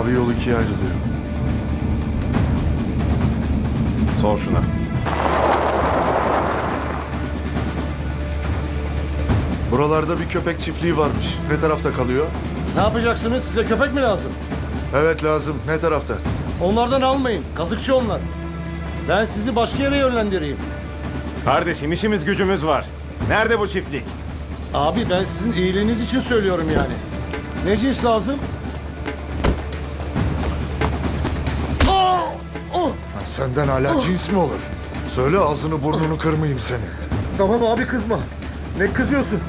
Abi yol ikiye ayrılıyor. Sor şuna. Buralarda bir köpek çiftliği varmış. Ne tarafta kalıyor? Ne yapacaksınız? Size köpek mi lazım? Evet lazım. Ne tarafta? Onlardan almayın. Kazıkçı onlar. Ben sizi başka yere yönlendireyim. Kardeşim işimiz gücümüz var. Nerede bu çiftlik? Abi ben sizin iyiliğiniz için söylüyorum yani. Ne cins lazım? Oh! Ha, Senden hala cins mi olur? Söyle ağzını burnunu kırmayayım seni. Tamam abi kızma. Ne kızıyorsun?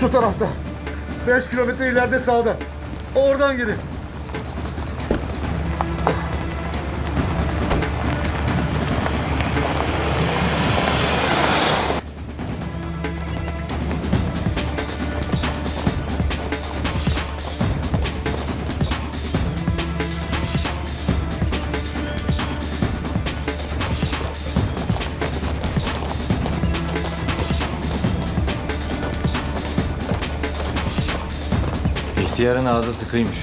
Şu tarafta. 5 kilometre ileride sağda. Oradan gidin. İhtiyarın ağzı sıkıymış.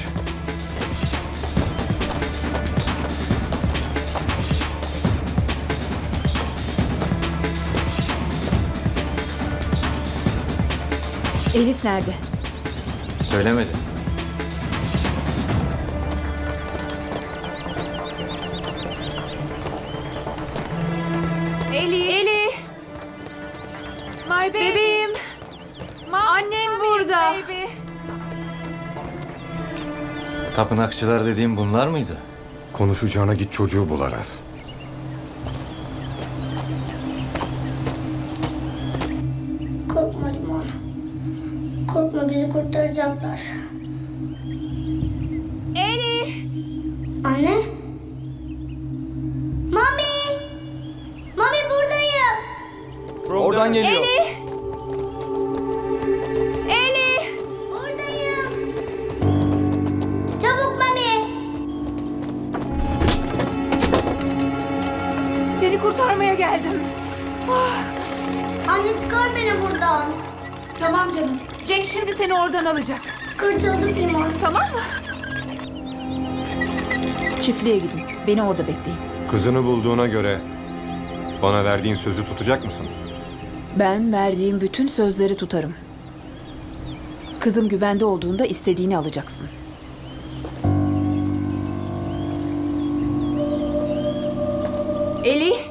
Elif nerede? Söylemedi. Eli. Eli. My baby. Bebeğim. Tapınakçılar dediğim bunlar mıydı? Konuşacağına git çocuğu bul Aras. Korkma Limon. Korkma bizi kurtaracaklar. Tamam canım. Cenk şimdi seni oradan alacak. Kurtulduk Limon. Tamam mı? Çiftliğe gidin. Beni orada bekleyin. Kızını bulduğuna göre bana verdiğin sözü tutacak mısın? Ben verdiğim bütün sözleri tutarım. Kızım güvende olduğunda istediğini alacaksın. Eli.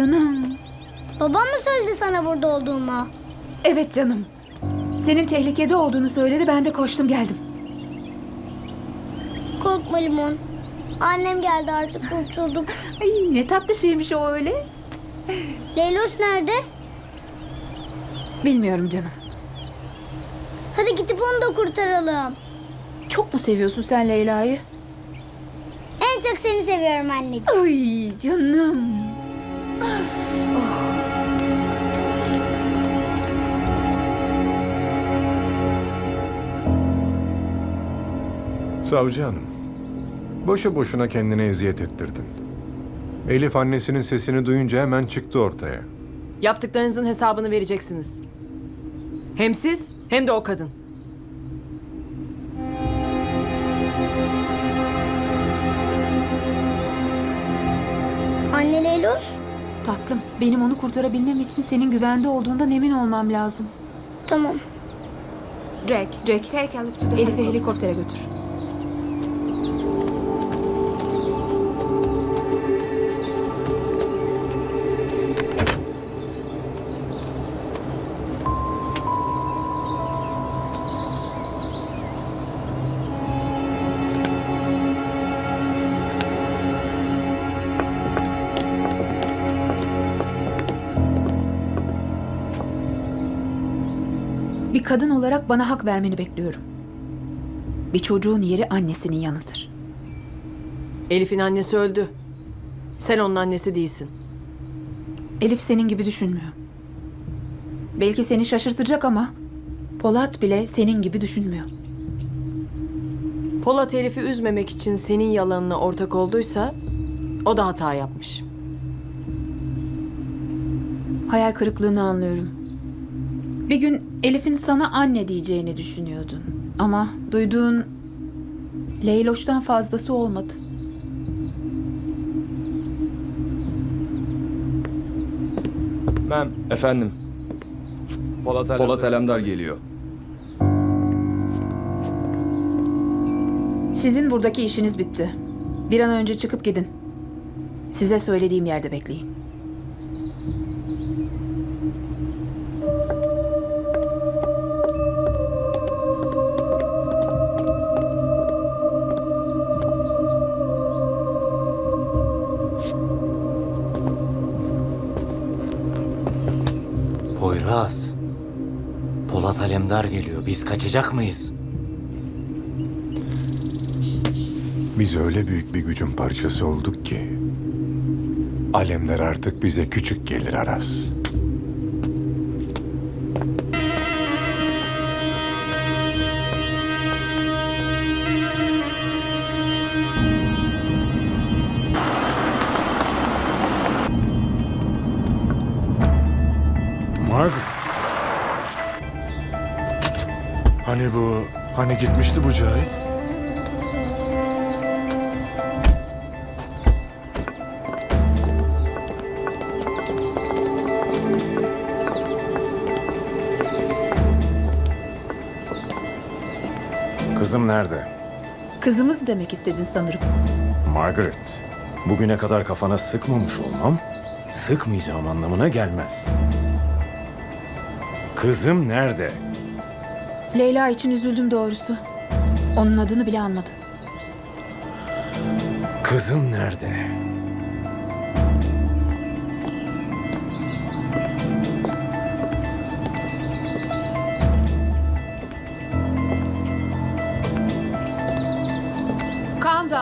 Canım. Babam mı söyledi sana burada olduğumu? Evet canım. Senin tehlikede olduğunu söyledi. Ben de koştum geldim. Korkma Limon. Annem geldi artık kurtulduk. Ay ne tatlı şeymiş o öyle. Leylos nerede? Bilmiyorum canım. Hadi gidip onu da kurtaralım. Çok mu seviyorsun sen Leyla'yı? En çok seni seviyorum anneciğim. Ay canım. Savcı hanım. Boşu boşuna kendine eziyet ettirdin. Elif annesinin sesini duyunca hemen çıktı ortaya. Yaptıklarınızın hesabını vereceksiniz. Hem siz hem de o kadın. Tatlım benim onu kurtarabilmem için senin güvende olduğundan emin olmam lazım. Tamam. Jack, Jack. Elif'i helikoptere götür. Kadın olarak bana hak vermeni bekliyorum. Bir çocuğun yeri annesinin yanıdır. Elif'in annesi öldü. Sen onun annesi değilsin. Elif senin gibi düşünmüyor. Belki seni şaşırtacak ama Polat bile senin gibi düşünmüyor. Polat Elif'i üzmemek için senin yalanına ortak olduysa o da hata yapmış. Hayal kırıklığını anlıyorum. Bir gün Elif'in sana anne diyeceğini düşünüyordun. Ama duyduğun Leyloş'tan fazlası olmadı. Mem. Efendim. Polat, Polat Alemdar geliyor. Sizin buradaki işiniz bitti. Bir an önce çıkıp gidin. Size söylediğim yerde bekleyin. Alemdar geliyor. Biz kaçacak mıyız? Biz öyle büyük bir gücün parçası olduk ki... Alemler artık bize küçük gelir Aras. Hani gitmişti bu Cahit? Kızım nerede? Kızımız demek istedin sanırım. Margaret. Bugüne kadar kafana sıkmamış olmam, sıkmayacağım anlamına gelmez. Kızım nerede? Leyla için üzüldüm doğrusu. Onun adını bile anmadım. Kızım nerede?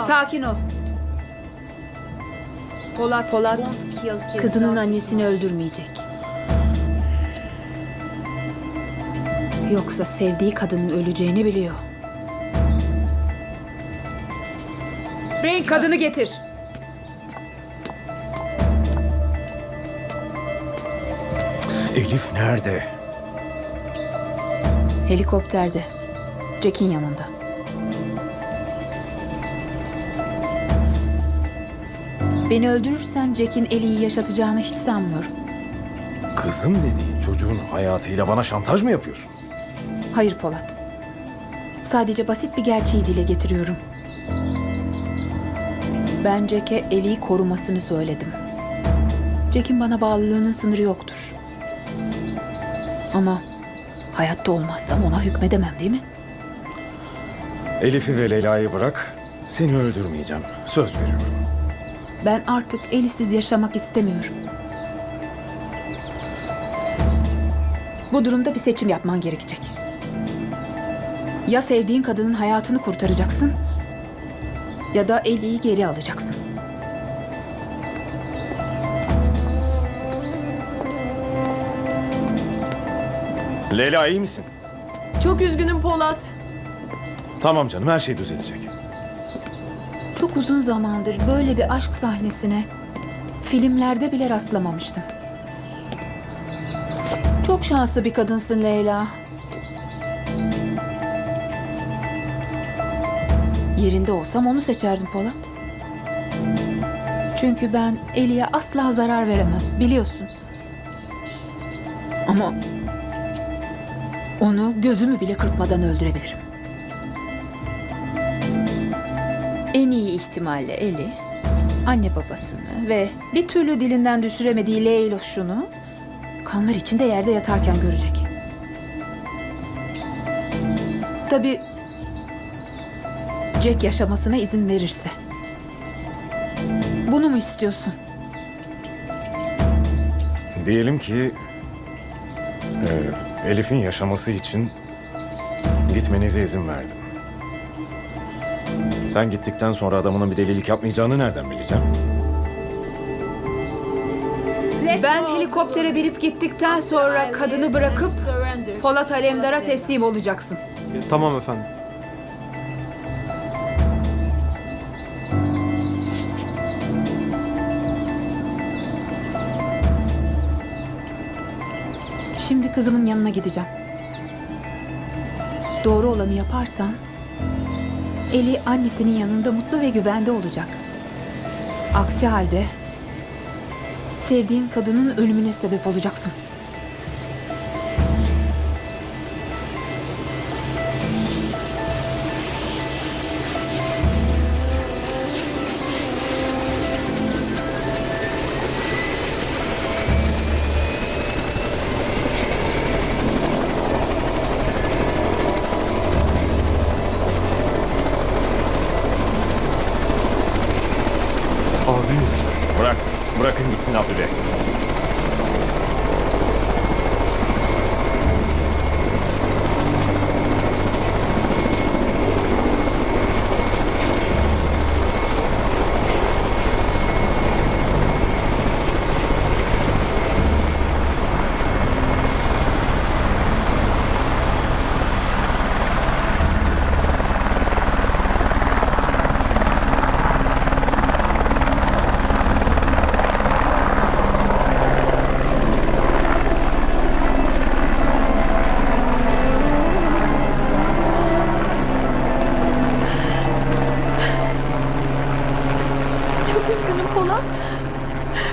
Sakin ol. Polat, Polat kızının annesini öldürmeyecek. Yoksa sevdiği kadının öleceğini biliyor. Kadını getir. Elif nerede? Helikopterde. Jack'in yanında. Beni öldürürsen Jack'in Ellie'yi yaşatacağını hiç sanmıyorum. Kızım dediğin çocuğun hayatıyla bana şantaj mı yapıyorsun? Hayır Polat. Sadece basit bir gerçeği dile getiriyorum. Ben Jack'e Ellie'yi korumasını söyledim. Jack'in bana bağlılığının sınırı yoktur. Ama hayatta olmazsam ona hükmedemem değil mi? Elif'i ve Leyla'yı bırak, seni öldürmeyeceğim. Söz veriyorum. Ben artık Ellie'siz yaşamak istemiyorum. Bu durumda bir seçim yapman gerekecek. Ya sevdiğin kadının hayatını kurtaracaksın ya da Ellie'yi geri alacaksın. Leyla iyi misin? Çok üzgünüm Polat. Tamam canım, her şey düzelecek. Çok uzun zamandır böyle bir aşk sahnesine filmlerde bile rastlamamıştım. Çok şanslı bir kadınsın Leyla. Yerinde olsam onu seçerdim Polat. Çünkü ben Eli'ye asla zarar veremem, biliyorsun. Ama onu gözümü bile kırpmadan öldürebilirim. En iyi ihtimalle Eli, anne babasını ve bir türlü dilinden düşüremediği Leyloş'unu kanlar içinde yerde yatarken görecek. Tabii Jack yaşamasına izin verirse. Bunu mu istiyorsun? Diyelim ki... e, Elif'in yaşaması için gitmenize izin verdim. Sen gittikten sonra adamının bir delilik yapmayacağını nereden bileceğim? Ben helikoptere binip gittikten sonra kadını bırakıp Polat Alemdar'a teslim olacaksın. Tamam efendim. Şimdi kızımın yanına gideceğim. Doğru olanı yaparsan Eli annesinin yanında mutlu ve güvende olacak. Aksi halde sevdiğin kadının ölümüne sebep olacaksın.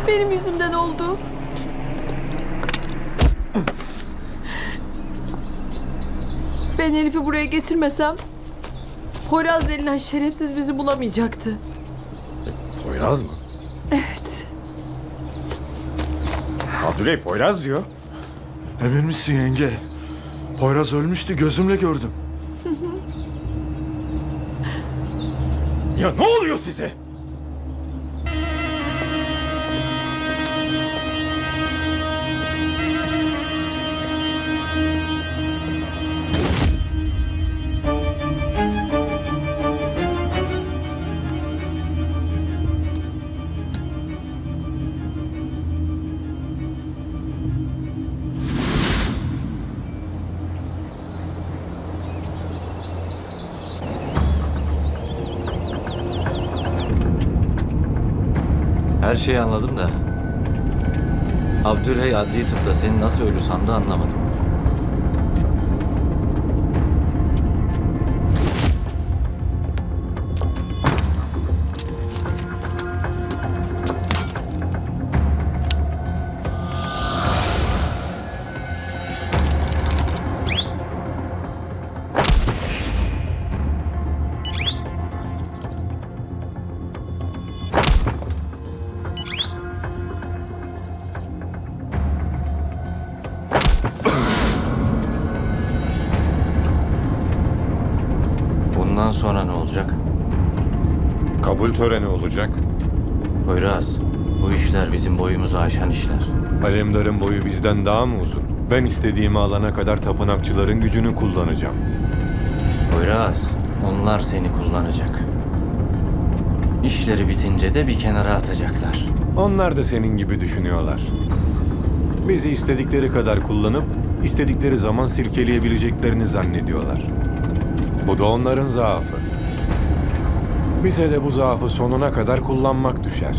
Benim yüzümden oldu. Ben Elif'i buraya getirmesem Poyraz denilen şerefsiz bizi bulamayacaktı. Poyraz mı? Evet. Abdüley Poyraz diyor. emin misin yenge? Poyraz ölmüştü gözümle gördüm. Ya ne oluyor size? Şeyi anladım da. Abdülhey adli tıpta seni nasıl ölü sandı anlamadım. Kabul töreni olacak. Poyraz, bu işler bizim boyumuzu aşan işler. Alemdar'ın boyu bizden daha mı uzun? Ben istediğimi alana kadar tapınakçıların gücünü kullanacağım. Poyraz, onlar seni kullanacak. İşleri bitince de bir kenara atacaklar. Onlar da senin gibi düşünüyorlar. Bizi istedikleri kadar kullanıp istedikleri zaman silkeleyebileceklerini zannediyorlar. Bu da onların zaafı. Bize de bu zaafı sonuna kadar kullanmak düşer.